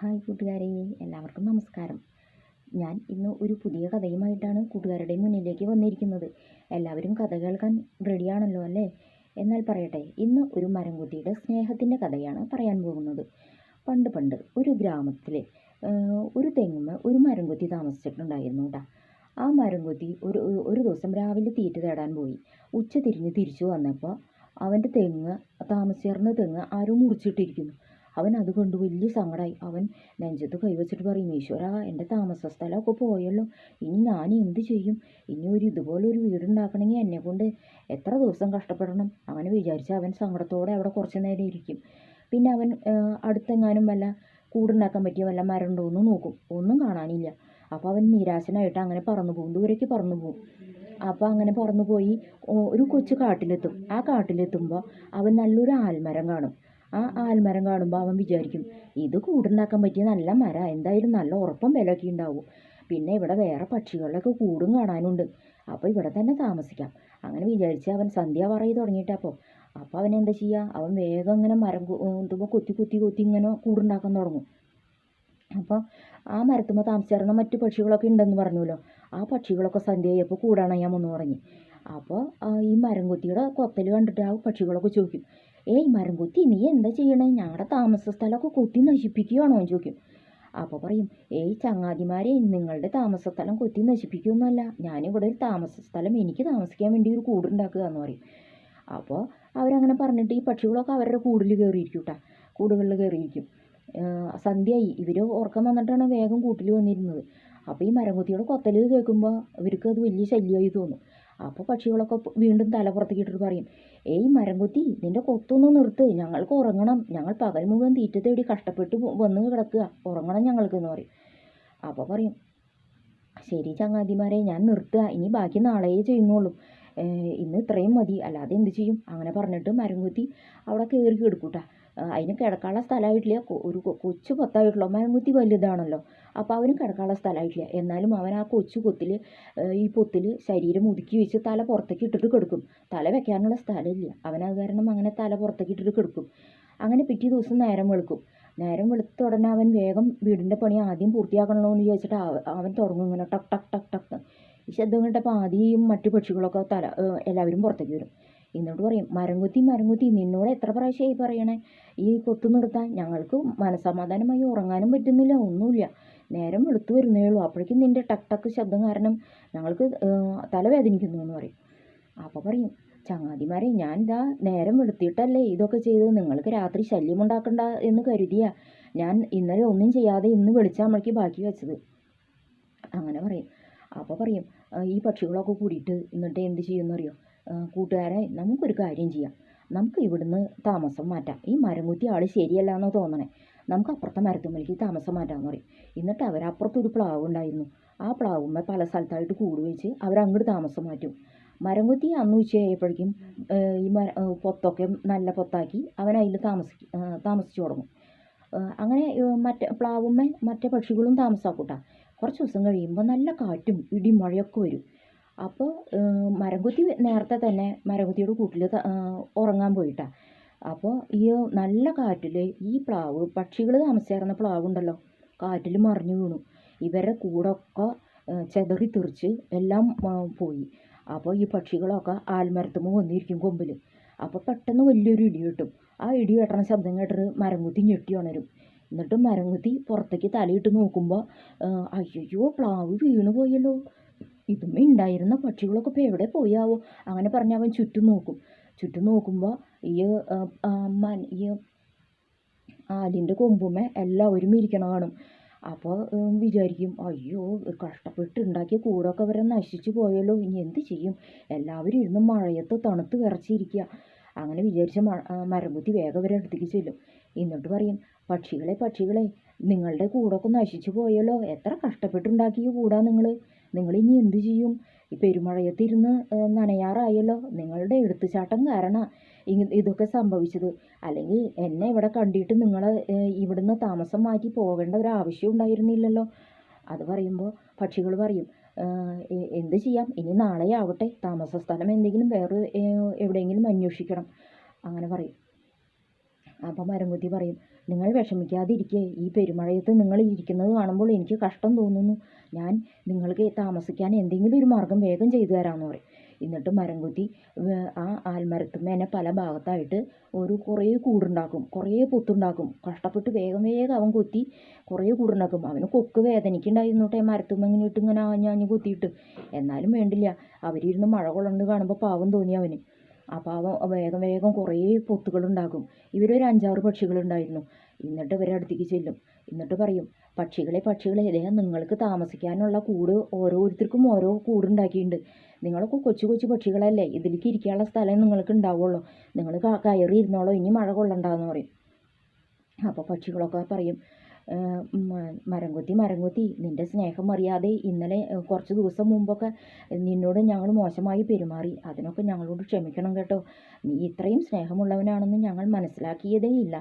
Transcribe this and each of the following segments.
Hi കൂട്ടുകാരെ എല്ലാവർക്കും നമസ്കാരം. ഞാൻ ഇന്ന് ഒരു പുതിയ കഥയുമായിട്ടാണ് കൂട്ടുകാരുടെ മുന്നിലേക്ക് വന്നിരിക്കുന്നത്. എല്ലാവരും കഥ കേൾക്കാൻ റെഡിയാണല്ലോ അല്ലേ? എന്നാൽ പറയട്ടെ ഇന്ന് ഒരു മരംകുത്തിയുടെ സ്നേഹത്തിന്റെ കഥയാണ് പറയാൻ പോകുന്നത്. പണ്ട് പണ്ട് ഒരു ഗ്രാമത്തിൽ ഒരു തെങ്ങുമ്മ ഒരു മരംകുത്തി താമസിച്ചിട്ടുണ്ടായിരുന്നു കേട്ടോ ആ മരംകുത്തി ഒരു ഒരു ദിവസം രാവിലെ തീറ്റ തേടാൻ പോയി. ഉച്ച തിരിഞ്ഞ് തിരിച്ചു വന്നപ്പോൾ അവന്റെ തെങ്ങ് താമസിച്ചിരുന്ന തെങ്ങ് ആരും മുറിച്ചിട്ടിരിക്കുന്നു. അവൻ അത് കണ്ട് വലിയ സങ്കടമായി അവൻ നെഞ്ചത്ത് കൈവച്ചിട്ട് പറയും ഈശ്വര എന്റെ താമസ സ്ഥലമൊക്കെ പോയല്ലോ. ഇനി ഞാൻ എന്ത് ചെയ്യും? ഇനി ഒരു ഇതുപോലെ ഒരു വീടുണ്ടാക്കണമെങ്കിൽ എന്നെ കൊണ്ട് എത്ര ദിവസം കഷ്ടപ്പെടണം? അങ്ങനെ വിചാരിച്ച് അവൻ സങ്കടത്തോടെ അവിടെ കുറച്ച് നേരം ഇരിക്കും. പിന്നെ അവൻ അടുത്തെങ്ങാനും വല്ല കൂടുണ്ടാക്കാൻ പറ്റിയ വല്ല മരം ഉണ്ടോ എന്ന് നോക്കും. ഒന്നും കാണാനില്ല. അപ്പോൾ അവൻ നിരാശനായിട്ട് അങ്ങനെ പറന്നു പോകും. ദൂരേക്ക് പറന്നു പോകും. അപ്പോൾ അങ്ങനെ പറന്നു പോയി ഒരു കൊച്ചു കാട്ടിലെത്തും. ആ കാട്ടിലെത്തുമ്പോൾ അവൻ നല്ലൊരു ആൽമരം കാണും. ആ ആൽമരം കാണുമ്പോൾ അവൻ വിചാരിക്കും ഇത് കൂടുണ്ടാക്കാൻ പറ്റിയ നല്ല മര എന്തായാലും നല്ല ഉറപ്പം വിലയൊക്കെ ഉണ്ടാവും. പിന്നെ ഇവിടെ വേറെ പക്ഷികളിലൊക്കെ കൂടും കാണാനുണ്ട്. അപ്പോൾ ഇവിടെ തന്നെ താമസിക്കാം. അങ്ങനെ വിചാരിച്ച് അവൻ സന്ധ്യ പറയി തുടങ്ങിയിട്ടപ്പോൾ അപ്പോൾ അവൻ എന്താ ചെയ്യുക അവൻ വേഗം ഇങ്ങനെ മരം എന്തുമ്പോൾ കൊത്തി കൊത്തി കൊത്തി ഇങ്ങനെ കൂടുണ്ടാക്കാൻ തുടങ്ങും. അപ്പോൾ ആ മരത്തുമ്പോൾ താമസിച്ചിരുന്ന മറ്റു പക്ഷികളൊക്കെ ഉണ്ടെന്ന് പറഞ്ഞല്ലോ ആ പക്ഷികളൊക്കെ സന്ധ്യ ആയപ്പോൾ കൂടണയാമെന്ന് പറഞ്ഞു. അപ്പോൾ ഈ മരം കൊത്തിയുടെ കൊത്തൽ കണ്ടിട്ട് ആ പക്ഷികളൊക്കെ ചോദിക്കും ഏയ് മരം കൊത്തി നീ എന്താ ചെയ്യണേ? ഞങ്ങളുടെ താമസ സ്ഥലമൊക്കെ കുത്തി നശിപ്പിക്കുകയാണോ എന്ന് ചോദിക്കും. അപ്പോൾ പറയും ഏയ് ചങ്ങാതിമാരെ നിങ്ങളുടെ താമസ സ്ഥലം കുത്തി നശിപ്പിക്കുകയൊന്നുമല്ല ഞാനിവിടെ ഒരു താമസ സ്ഥലം എനിക്ക് താമസിക്കാൻ വേണ്ടി ഒരു കൂടുണ്ടാക്കുക എന്ന് പറയും. അപ്പോൾ അവരങ്ങനെ പറഞ്ഞിട്ട് ഈ പക്ഷികളൊക്കെ അവരുടെ കൂടിൽ കയറിയിരിക്കും കേട്ടോ കൂടുകളിൽ കയറിയിരിക്കും. സന്ധ്യയായി. ഇവർ ഉറക്കം വന്നിട്ടാണ് വേഗം കൂട്ടിൽ വന്നിരുന്നത്. അപ്പോൾ ഈ മരംകുത്തിയുടെ കൊത്തൽ കേൾക്കുമ്പോൾ ഇവർക്ക് അത് വലിയ ശല്യമായി തോന്നും. അപ്പോൾ പക്ഷികളൊക്കെ വീണ്ടും തല പുറത്തേക്ക് ഇട്ടിട്ട് പറയും ഏയ് മരംകുത്തി നിന്റെ കൊത്തൊന്ന് നിർത്ത് ഞങ്ങൾക്ക് ഉറങ്ങണം. ഞങ്ങൾ പകൽ മുഴുവൻ തീറ്റ തേടി കഷ്ടപ്പെട്ട് വന്ന് കിടക്കുക. ഉറങ്ങണം ഞങ്ങൾക്ക് എന്ന് പറയും. അപ്പോൾ പറയും ശരി ചങ്ങാതിമാരെ ഞാൻ നിർത്തുക. ഇനി ബാക്കി നാളെയേ ചെയ്യുന്നുള്ളൂ. ഇന്ന് ഇത്രയും മതി. അല്ലാതെ എന്ത് ചെയ്യും? അങ്ങനെ പറഞ്ഞിട്ട് മരംകുത്തി അവിടെ കയറി കിടക്കൂട്ടാ അതിന് കിടക്കാനുള്ള സ്ഥലമായിട്ടില്ല. ഒരു കൊച്ചു കൊത്തായിട്ടുള്ള മരംകുത്തി വലുതാണല്ലോ. അപ്പോൾ അവന് കിടക്കാനുള്ള സ്ഥലമായിട്ടില്ല. എന്നാലും അവൻ ആ കൊച്ചു കൊത്തിൽ ഈ പൊത്തിൽ ശരീരം ഒതുക്കി വെച്ച് തല പുറത്തേക്ക് ഇട്ടിട്ട് കിടക്കും. തല വെക്കാനുള്ള സ്ഥലമില്ല. അവനത് കാരണം അങ്ങനെ തല പുറത്തേക്ക് ഇട്ടിട്ട് കിടക്കും. അങ്ങനെ പിറ്റേ ദിവസം നേരം വെളുക്കും. നേരം വെളുത്ത ഉടനെ അവൻ വേഗം വീടിന്റെ പണി ആദ്യം പൂർത്തിയാക്കണമല്ലോ എന്ന് ചോദിച്ചിട്ട് അവൻ തുടങ്ങും ഇങ്ങനെ ടക് ടക് ടക് ടക് ഈ ശബ്ദം കേട്ടപ്പോൾ ആദ്യം മറ്റു പക്ഷികളൊക്കെ തല എല്ലാവരും പുറത്തേക്ക് വരും. എന്നിട്ട് പറയും മരംകുത്തി മരംകുത്തി നിന്നോട് എത്ര പ്രാവശ്യമായി പറയണേ? ഈ കൊത്തു നിർത്താൻ ഞങ്ങൾക്ക് മനസമാധാനമായി ഉറങ്ങാനും പറ്റുന്നില്ല ഒന്നുമില്ല. നേരം വെളുത്തു വരുന്നേ ഉള്ളൂ. അപ്പോഴേക്കും നിന്റെ ടക്ക് ടക്ക് ശബ്ദം കാരണം ഞങ്ങൾക്ക് തലവേദനിക്കുന്നു എന്ന് പറയും. അപ്പോൾ പറയും ചങ്ങാതിമാരെ ഞാൻ ഇതാ നേരം വെളുത്തിയിട്ടല്ലേ ഇതൊക്കെ ചെയ്തത്? നിങ്ങൾക്ക് രാത്രി ശല്യമുണ്ടാക്കണ്ട എന്ന് കരുതിയ ഞാൻ ഇന്നലെ ഒന്നും ചെയ്യാതെ ഇന്ന് വെളിച്ചാമ്പഴേക്ക് ബാക്കി വെച്ചത്. അങ്ങനെ പറയും. അപ്പോൾ പറയും ഈ പക്ഷികളൊക്കെ കൂടിയിട്ട് എന്നിട്ട് എന്ത് ചെയ്യുമെന്നറിയോ കൂട്ടുകാരെ നമുക്കൊരു കാര്യം ചെയ്യാം. നമുക്ക് ഇവിടുന്ന് താമസം മാറ്റാം. ഈ മരം കുത്തി ആൾ ശരിയല്ല എന്ന് തോന്നണേ. നമുക്ക് അപ്പുറത്തെ മരത്തുമ്മലേക്ക് താമസം മാറ്റാമെന്ന് പറയും. എന്നിട്ട് അവർ അപ്പുറത്തൊരു പ്ലാവ് ഉണ്ടായിരുന്നു. ആ പ്ലാവുമ്മ പല സ്ഥലത്തായിട്ട് കൂട് വെച്ച് അവരങ്ങോട്ട് താമസം മാറ്റും. മരം കുത്തി അന്ന് ഉച്ചയായപ്പോഴേക്കും ഈ മര പൊത്തൊക്കെ നല്ല പൊത്താക്കി അവൻ അതിൽ താമസി താമസിച്ചു തുടങ്ങും. അങ്ങനെ മറ്റേ പ്ലാവുമ്മ മറ്റേ പക്ഷികളും താമസാക്കൂട്ടാ. കുറച്ച് ദിവസം കഴിയുമ്പോൾ നല്ല കാറ്റും ഇടി മഴയൊക്കെ വരും. അപ്പോൾ മരംകുത്തി നേരത്തെ തന്നെ മരംകുത്തിയുടെ കൂട്ടിൽ ഉറങ്ങാൻ പോയിട്ടാ. അപ്പോൾ ഈ നല്ല കാറ്റിൽ ഈ പ്ലാവ് പക്ഷികൾ പ്ലാവ് ഉണ്ടല്ലോ കാറ്റിൽ മറിഞ്ഞു വീണു. ഇവരെ കൂടൊക്കെ ചെതറി തെറിച്ച് എല്ലാം പോയി. അപ്പോൾ ഈ പക്ഷികളൊക്കെ ആൽമരത്തുമ്പോൾ വന്നിരിക്കും കൊമ്പിൽ അപ്പോൾ പെട്ടെന്ന് വലിയൊരു ഇടി കിട്ടും. ആ ഇടി വെട്ടണ ശബ്ദം കേട്ടിട്ട് മരംകുത്തി ഞെട്ടി ഉണരും. എന്നിട്ട് മരംകുത്തി പുറത്തേക്ക് തലയിട്ട് നോക്കുമ്പോൾ അയ്യോ പ്ലാവ് വീണു പോയല്ലോ. ഇതുമേ ഉണ്ടായിരുന്ന പക്ഷികളൊക്കെ ഇപ്പോൾ എവിടെ പോയാവോ? അങ്ങനെ പറഞ്ഞ് അവൻ ചുറ്റും നോക്കും. ചുറ്റും നോക്കുമ്പോൾ ഈ ഈ ആലിന്റെ കൊമ്പുമേ എല്ലാവരും ഇരിക്കണ കാണും. അപ്പോൾ വിചാരിക്കും അയ്യോ കഷ്ടപ്പെട്ട് ഉണ്ടാക്കിയ കൂടൊക്കെ വരെ നശിച്ചു പോയല്ലോ ഇനി എന്ത് ചെയ്യും? എല്ലാവരും ഇരുന്ന് മഴയത്ത് തണുത്ത് വിറച്ചിരിക്കുക അങ്ങനെ വിചാരിച്ച മരംകുത്തി വേഗം വരെ അടുത്തേക്ക് ചെല്ലും. എന്നിട്ട് പറയും പക്ഷികളെ പക്ഷികളെ നിങ്ങളുടെ കൂടൊക്കെ നശിച്ചു പോയല്ലോ. എത്ര കഷ്ടപ്പെട്ടുണ്ടാക്കിയ കൂടാ നിങ്ങൾ നിങ്ങളിനി എന്ത് ചെയ്യും? ഈ പെരുമഴയത്തിരുന്ന് നനയാറായല്ലോ. നിങ്ങളുടെ എടുത്തുചാട്ടം കാരണം ഇതൊക്കെ സംഭവിച്ചത്. അല്ലെങ്കിൽ എന്നെ ഇവിടെ കണ്ടിട്ട് നിങ്ങൾ ഇവിടുന്ന് താമസം മാറ്റി പോകേണ്ട ഒരു ആവശ്യം ഉണ്ടായിരുന്നില്ലല്ലോ. അത് പറയുമ്പോൾ പക്ഷികൾ പറയും എന്ത് ചെയ്യാം? ഇനി നാളെ ആവട്ടെ താമസ സ്ഥലം എന്തെങ്കിലും വേറെ എവിടെയെങ്കിലും അന്വേഷിക്കണം. അങ്ങനെ പറയും. അപ്പോൾ മരംകുത്തി പറയും നിങ്ങൾ വിഷമിക്കാതിരിക്കേ ഈ പെരുമഴയത്ത് നിങ്ങൾ ഇരിക്കുന്നത് കാണുമ്പോൾ എനിക്ക് കഷ്ടം തോന്നുന്നു. ഞാൻ നിങ്ങൾക്ക് താമസിക്കാൻ എന്തെങ്കിലും ഒരു മാർഗം വേഗം ചെയ്തു തരാമെന്ന് പറയും. എന്നിട്ട് മരം കുത്തി ആ ആൽമരത്തുമ്മേനെ പല ഭാഗത്തായിട്ട് ഒരു കുറേ കൂടുണ്ടാക്കും കുറേ പൊത്തുണ്ടാക്കും. കഷ്ടപ്പെട്ട് വേഗം വേഗം അവൻ കൊത്തി കുറേ കൂടുണ്ടാക്കും. അവന് കൊക്ക് വേദനിക്കുണ്ടായിരുന്നോട്ടെ മരത്തുമ്മ ഇങ്ങനെ ഇട്ട് ഇങ്ങനെ ആഞ്ഞാഞ്ഞ് കൊത്തിയിട്ട്. എന്നാലും വേണ്ടില്ല അവരിരുന്ന് മഴ കൊള്ളണ്ട് കാണുമ്പോൾ പാവം തോന്നി അവന്. അപ്പോൾ അവ വേഗം വേഗം കുറേ പൊത്തുകളുണ്ടാകും ഇവരൊരു അഞ്ചാറ് പക്ഷികളുണ്ടായിരുന്നു. എന്നിട്ട് ഇവരെ അടുത്തേക്ക് ചെല്ലും. എന്നിട്ട് പറയും പക്ഷികളെ പക്ഷികളെ ഇതേ നിങ്ങൾക്ക് താമസിക്കാനുള്ള കൂട് ഓരോരുത്തർക്കും ഓരോ കൂടുണ്ടാക്കിയിട്ടുണ്ട്. നിങ്ങളൊക്കെ കൊച്ചു കൊച്ചു പക്ഷികളല്ലേ? ഇതിലേക്ക് ഇരിക്കാനുള്ള സ്ഥലം നിങ്ങൾക്ക് ഉണ്ടാവുള്ളൂ. നിങ്ങൾ കയറി ഇരുന്നോളൂ ഇനി മഴ കൊള്ളണ്ടെന്ന് പറയും. അപ്പോൾ പക്ഷികളൊക്കെ പറയും "ഏഹ് മരംകൊത്തി മരം കൊത്തി മരം കൊത്തി നിന്റെ സ്നേഹം അറിയാതെ ഇന്നലെ കുറച്ച് ദിവസം മുമ്പൊക്കെ നിന്നോട് ഞങ്ങൾ മോശമായി പെരുമാറി. അതിനൊക്കെ ഞങ്ങളോട് ക്ഷമിക്കണം കേട്ടോ. നീ ഇത്രയും സ്നേഹമുള്ളവനാണെന്ന് ഞങ്ങൾ മനസ്സിലാക്കിയതേ ഇല്ല.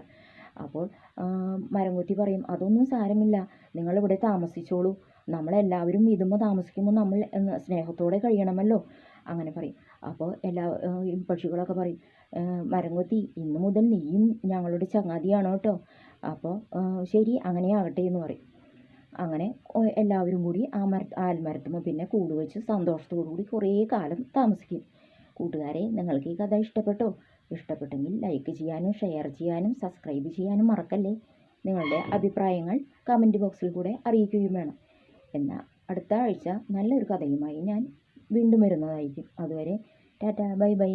അപ്പോൾ മരംകൊത്തി മരം കൊത്തി പറയും അതൊന്നും സാരമില്ല. നിങ്ങളിവിടെ താമസിച്ചോളൂ. നമ്മളെല്ലാവരും ഇതുമ്പോൾ താമസിക്കുമ്പോൾ നമ്മൾ സ്നേഹത്തോടെ കഴിയണമല്ലോ. അങ്ങനെ പറയും. അപ്പോൾ എല്ലാ പക്ഷികളൊക്കെ പറയും മരംകൊത്തി മരം കൊത്തി ഇന്ന് മുതൽ നീയും ഞങ്ങളുടെ ചങ്ങാതിയാണ് കേട്ടോ അപ്പോൾ ശരി അങ്ങനെ ആകട്ടെ എന്ന് പറയും. അങ്ങനെ എല്ലാവരും കൂടി ആ മര ആൽമരത്തുമ്പോൾ പിന്നെ കൂട് വെച്ച് സന്തോഷത്തോടു കൂടി കുറേ കാലം താമസിക്കും. കൂട്ടുകാരെ നിങ്ങൾക്ക് ഈ കഥ ഇഷ്ടപ്പെട്ടോ? ഇഷ്ടപ്പെട്ടെങ്കിൽ ലൈക്ക് ചെയ്യാനും ഷെയർ ചെയ്യാനും സബ്സ്ക്രൈബ് ചെയ്യാനും മറക്കല്ലേ? നിങ്ങളുടെ അഭിപ്രായങ്ങൾ കമന്റ് ബോക്സിൽ കൂടെ അറിയിക്കുകയും വേണം. എന്നാൽ അടുത്ത ആഴ്ച നല്ലൊരു കഥയുമായി ഞാൻ വീണ്ടും വരുന്നതായിരിക്കും. അതുവരെ ടാറ്റ ബൈ ബൈ.